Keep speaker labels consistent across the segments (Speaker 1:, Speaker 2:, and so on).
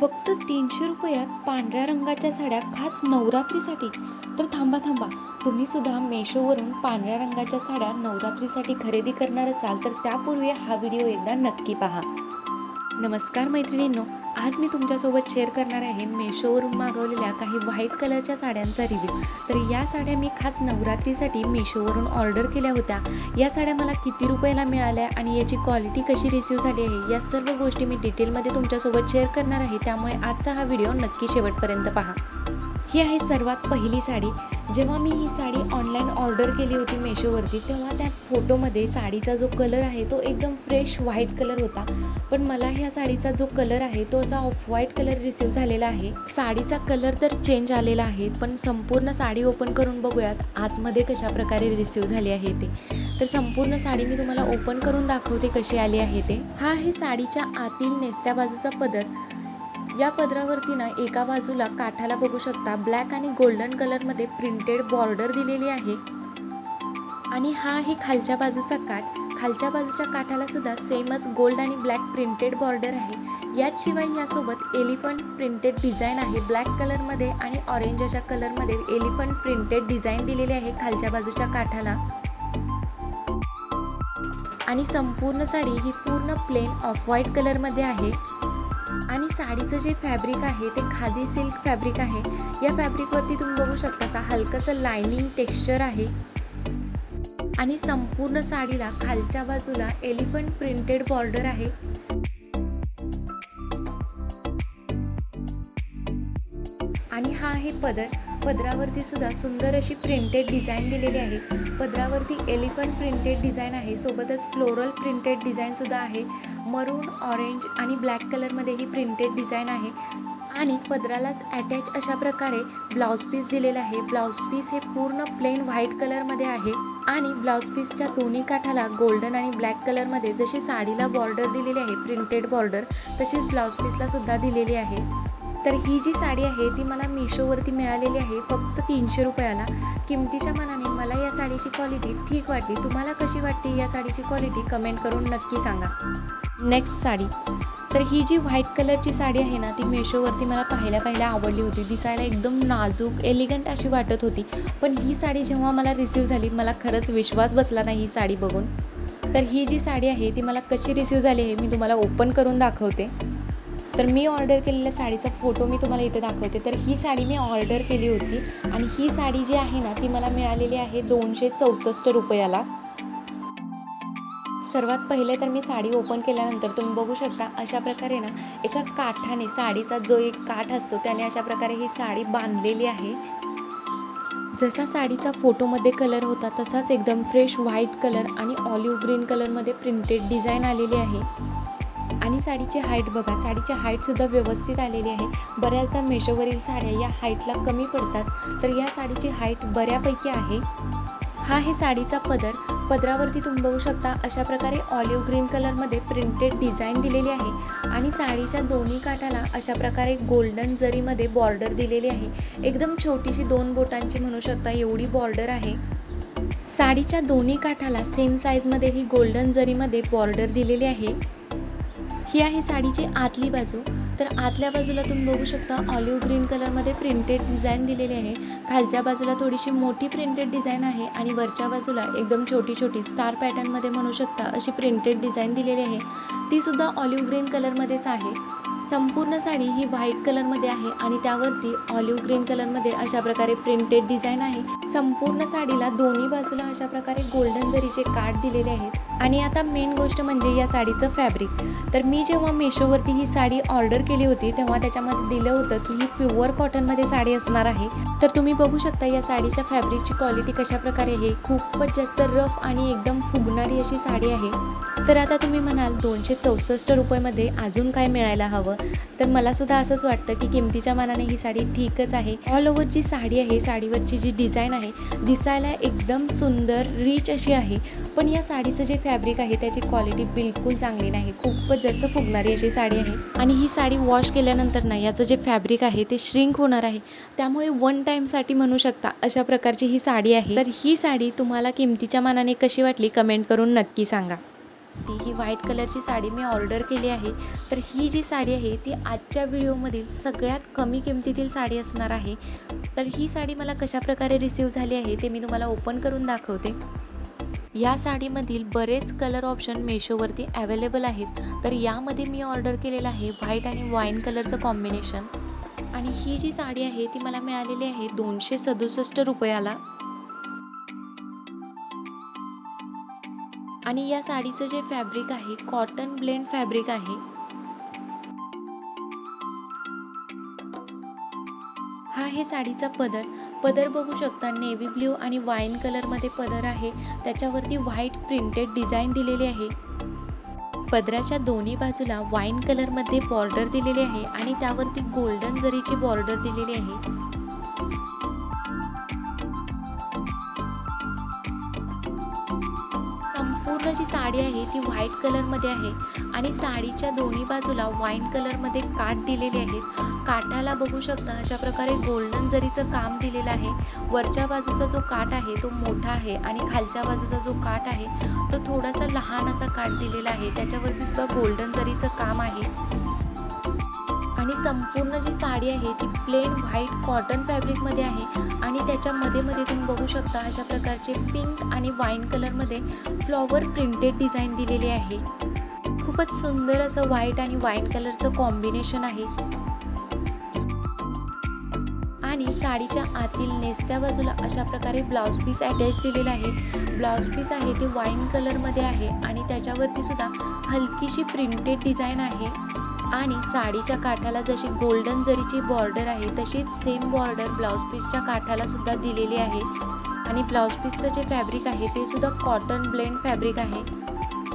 Speaker 1: फक्त तीनशे रुपयात पांढऱ्या रंगाच्या साड्या खास नवरात्रीसाठी. तर थांबा थांबा. तुम्ही सुद्धा मेशोवरून पांढऱ्या रंगाच्या साड्या नवरात्रीसाठी खरेदी करणार असाल तर त्यापूर्वी हा व्हिडिओ एकदा नक्की पहा. नमस्कार मैत्रिणींनो आज मी तुमच्यासोबत शेअर करणार आहे मेशोवरून मागवलेल्या काही व्हाईट कलरच्या साड्यांचा रिव्ह्यू तर या साड्या मी खास नवरात्रीसाठी मेशोवरून ऑर्डर केल्या होत्या. या साड्या मला किती रुपयाला मिळाल्या आणि याची क्वालिटी कशी रिसीव्ह झाली आहे या सर्व गोष्टी मी डिटेलमध्ये तुमच्यासोबत शेअर करणार आहे. त्यामुळे आजचा हा व्हिडिओ नक्की शेवटपर्यंत पहा. ही आहे सर्वात पहिली साडी. जेव्हा मी ही साडी ऑनलाईन ऑर्डर केली होती मेशोवरती तेव्हा त्या फोटोमध्ये साडीचा जो कलर आहे तो एकदम फ्रेश व्हाईट कलर होता. पण मला ह्या साडीचा जो कलर आहे तो असा ऑफ व्हाईट कलर रिसीव झालेला आहे. साडीचा कलर तर चेंज आलेला आहे पण संपूर्ण साडी ओपन करून बघूयात आतमध्ये कशा प्रकारे रिसीव झाली आहे ते. तर संपूर्ण साडी मी तुम्हाला ओपन करून दाखवते कशी आली आहे ते. हा आहे साडीच्या आतील नेसत्या बाजूचा पदर. या पदरावरती ना एका बाजूला काठाला बघू शकता ब्लॅक आणि गोल्डन कलरमध्ये प्रिंटेड बॉर्डर दिलेली आहे. आणि हा आहे खालच्या बाजूचा काठ. खालच्या बाजूच्या काठाला सुद्धा सेमच गोल्ड आणि ब्लॅक प्रिंटेड बॉर्डर आहे. याचशिवाय यासोबत एलिफंट प्रिंटेड डिझाईन आहे. ब्लॅक कलरमध्ये आणि ऑरेंज अशा कलरमध्ये एलिफंट प्रिंटेड डिझाईन दिलेली आहे खालच्या बाजूच्या काठाला. आणि संपूर्ण साडी ही पूर्ण प्लेन ऑफ व्हाईट कलरमध्ये आहे. आणि साडीचं जे फॅब्रिक आहे ते खादी सिल्क फॅब्रिक आहे. या फॅब्रिकवरती तुम्ही बघू शकता असा हलकंसं लायनिंग टेक्स्चर आहे. आणि संपूर्ण साडीला खालच्या बाजूला एलिफंट प्रिंटेड बॉर्डर आहे. आणि हा आहे पदर. पदरावरती सुद्धा सुंदर अशी प्रिंटेड डिझाईन दिलेली आहे. पदरावरती एलिफंट प्रिंटेड डिझाईन आहे. सोबतच फ्लोरल प्रिंटेड डिझाईन सुद्धा आहे. मरून ऑरेंज आणि ब्लॅक कलरमध्ये ही प्रिंटेड डिझाईन आहे. आणि पदरालाच अटॅच अशा प्रकारे ब्लाऊज पीस दिलेला आहे. ब्लाऊज पीस हे पूर्ण प्लेन व्हाईट कलरमध्ये आहे. आणि ब्लाऊज पीसच्या दोन्ही काठाला गोल्डन आणि ब्लॅक कलरमध्ये जशी साडीला बॉर्डर दिलेली आहे प्रिंटेड बॉर्डर तशीच ब्लाऊज पीसला सुद्धा दिलेली आहे. तर ही जी साडी आहे ती मला मिशोवरती मिळालेली आहे फक्त तीनशे रुपयाला. किमतीच्या मनाने मला या साडीची क्वालिटी ठीक वाटली. तुम्हाला कशी वाटते या साडीची क्वालिटी कमेंट करून नक्की सांगा. नेक्स्ट साडी. तर ही जी व्हाईट कलरची साडी आहे ना ती मेशोवरती मला पाहायला पाहायला आवडली होती. दिसायला एकदम नाजूक एलिगंट अशी वाटत होती. पण ही साडी जेव्हा मला रिसीव झाली मला खरंच विश्वास बसला नाही ही साडी बघून. तर ही जी साडी आहे ती मला कशी रिसीव झाली आहे मी तुम्हाला ओपन करून दाखवते. तर मी ऑर्डर केलेल्या साडीचा फोटो मी तुम्हाला इथे दाखवते. तर ही साडी मी ऑर्डर केली होती. आणि ही साडी जी आहे ना ती मला मिळालेली आहे दोनशे चौसष्ट रुपयाला. सर्वात पहिले तर मी साडी ओपन केल्यानंतर तुम्ही बघू शकता अशा प्रकारे ना एका काठाने साडीचा जो एक काठ असतो त्याने अशा प्रकारे ही साडी बांधलेली आहे. जसा साडीचा फोटोमध्ये कलर होता तसाच एकदम फ्रेश व्हाईट कलर आणि ऑलिव्ह ग्रीन कलरमध्ये प्रिंटेड डिझाईन आलेली आहे. आणि साडीची हाईट बघा साडीची हाईटसुद्धा व्यवस्थित आलेली आहे. बऱ्याचदा मेशोवरील साड्या या हाईटला कमी पडतात. तर या साडीची हाईट बऱ्यापैकी आहे. हा हे साडीचा पदर. पदरावरती तुम्ही बघू शकता अशा प्रकारे ऑलिव्ह ग्रीन कलरमध्ये प्रिंटेड डिझाईन दिलेली आहे आणि साडीच्या दोन्ही काठाला अशा प्रकारे गोल्डन जरीमध्ये बॉर्डर दिलेली आहे. एकदम छोटीशी दोन बोटांची म्हणू शकता एवढी बॉर्डर आहे. साडीच्या दोन्ही काठाला सेम साईजमध्ये ही गोल्डन जरीमध्ये बॉर्डर दिलेली आहे. ही आहे साडीची आतली बाजू. तर आतल्या बाजूला तुम्ही बघू शकता ऑलिव्ह ग्रीन कलरमध्ये प्रिंटेड डिझाईन दिलेली आहे. खालच्या बाजूला थोडीशी मोठी प्रिंटेड डिझाईन आहे आणि वरच्या बाजूला एकदम छोटी छोटी स्टार पॅटर्नमध्ये म्हणू शकता अशी प्रिंटेड डिझाईन दिलेली आहे. ती सुद्धा ऑलिव्ह ग्रीन कलरमध्येच आहे. संपूर्ण साडी ही व्हाईट कलरमध्ये आहे आणि त्यावरती ऑलिव्ह ग्रीन कलरमध्ये अशा प्रकारे प्रिंटेड डिझाईन आहे. संपूर्ण साडीला दोन्ही बाजूला अशा प्रकारे गोल्डन जरीचे काठ दिलेले आहेत. आणि आता मेन गोष्ट म्हणजे या साडीचं फॅब्रिक तर मी जेव्हा मेशोवरती ही साडी ऑर्डर केली होती तेव्हा त्याच्यामध्ये दिलं होतं की ही प्युअर कॉटनमध्ये साडी असणार आहे. तर तुम्ही बघू शकता या साडीच्या फॅब्रिकची क्वालिटी कशा प्रकारे आहे. खूपच जास्त रफ आणि एकदम फुगणारी अशी साडी आहे. तर आता तुम्ही म्हणाल दोनशे चौसष्ट रुपयेमध्ये अजून काय मिळायला हवं? तर मला सुद्धा असंच वाटतं की किमतीच्या मानाने ही साडी ठीकच आहे. ऑल ओव्हर जी साडी आहे साडीवरची जी डिझाईन आहे दिसायला एकदम सुंदर रिच अशी आहे. पण या साडीचं जे फॅब्रिक आहे त्याची क्वालिटी बिलकुल चांगली नाही. खूपच जास्त फुगणारी अशी साडी आहे. आणि ही साडी वॉश केल्यानंतर ना याचं जे फॅब्रिक आहे ते श्रिंक होणार आहे. त्यामुळे वन टाईमसाठी म्हणू शकता अशा प्रकारची ही साडी आहे. तर ही साडी तुम्हाला किमतीच्या मानाने कशी वाटली कमेंट करून नक्की सांगा. ती ही व्हाईट कलरची साडी मी ऑर्डर केली आहे. तर ही जी साडी आहे ती आजच्या व्हिडिओमधील सगळ्यात कमी किमतीतील साडी असणार आहे. तर ही साडी मला कशाप्रकारे रिसीव्ह झाली आहे ते मी तुम्हाला ओपन करून दाखवते. या साडीमधील बरेच कलर ऑप्शन मेशोवरती अवेलेबल आहेत. तर यामध्ये मी ऑर्डर केलेलं आहे व्हाईट आणि वाईन कलरचं कॉम्बिनेशन आणि ही जी साडी आहे ती मला मिळालेली आहे दोनशे सदुसष्ट रुपयाला. आणि या साडीचं जे फॅब्रिक आहे कॉटन ब्लेंड फॅब्रिक आहे हा हे साडीचा पदर. पदर बघू शकता नेव्ही ब्ल्यू आणि वाईन कलरमध्ये पदर आहे. त्याच्यावरती व्हाईट प्रिंटेड डिझाईन दिलेली आहे. पदराच्या दोन्ही बाजूला वाईन कलरमध्ये बॉर्डर दिलेली आहे आणि त्यावरती गोल्डन जरीची बॉर्डर दिलेली आहे. साडी आहे ती व्हाईट कलरमध्ये आहे. आणि साडीच्या दोन्ही बाजूला वाईन कलरमध्ये काठ दिलेले आहेत. काठाला बघू शकता अशा प्रकारे गोल्डन जरीचं काम दिलेलं आहे. वरच्या बाजूचा जो काठ आहे तो मोठा आहे. आणि खालच्या बाजूचा जो काठ आहे तो थोडासा लहान असा काठ दिलेला आहे. त्याच्यावरती सुद्धा गोल्डन जरीचं काम आहे. आणि संपूर्ण जी साडी आहे ती प्लेन व्हाईट कॉटन फॅब्रिकमध्ये आहे. आणि त्याच्या मध्ये मध्ये तुम्ही बघू शकता अशा प्रकारचे पिंक आणि वाईन कलरमध्ये फ्लॉवर प्रिंटेड डिझाईन दिलेली आहे. खूपच सुंदर असं व्हाईट आणि वाईन कलरचं कॉम्बिनेशन आहे. आणि साडीच्या आतील नेसत्या बाजूला अशा प्रकारे ब्लाऊज पीस अटॅच दिलेला आहे. ब्लाऊज पीस आहे ते वाईन कलरमध्ये आहे आणि त्याच्यावरती सुद्धा हलकीशी प्रिंटेड डिझाईन आहे. आणि साडीच्या काठाला जशी गोल्डन जरीची बॉर्डर आहे तशीच सेम बॉर्डर ब्लाऊज पीसच्या काठाला सुद्धा दिलेली आहे. आणि ब्लाऊज पीसचं जे फॅब्रिक आहे ते सुद्धा कॉटन ब्लेंड फॅब्रिक आहे.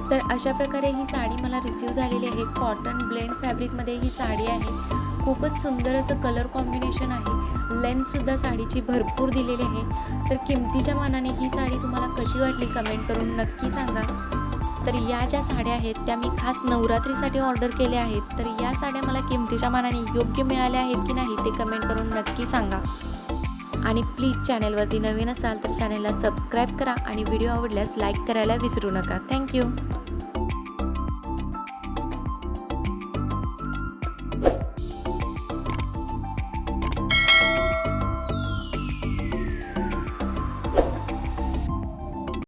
Speaker 1: तर अशा प्रकारे ही साडी मला रिसीव झालेली आहे. कॉटन ब्लेंड फॅब्रिकमध्ये ही साडी आहे. खूपच सुंदर असं कलर कॉम्बिनेशन आहे. लेंथसुद्धा साडीची भरपूर दिलेली आहे. तर किमतीच्या मानाने ही साडी तुम्हाला कशी वाटली कमेंट करून नक्की सांगा. तर या ज्या साड्या आहेत त्या मी खास नवरात्रीसाठी ऑर्डर केल्या आहेत. तर या साड्या मला किमतीच्या मानाने योग्य मिळाल्या आहेत की नाही ते कमेंट करून नक्की सांगा. आणि प्लीज चॅनेलवरती नवीन असाल तर चॅनेलला सबस्क्राईब करा आणि व्हिडिओ आवडल्यास लाईक करायला विसरू नका. थँक्यू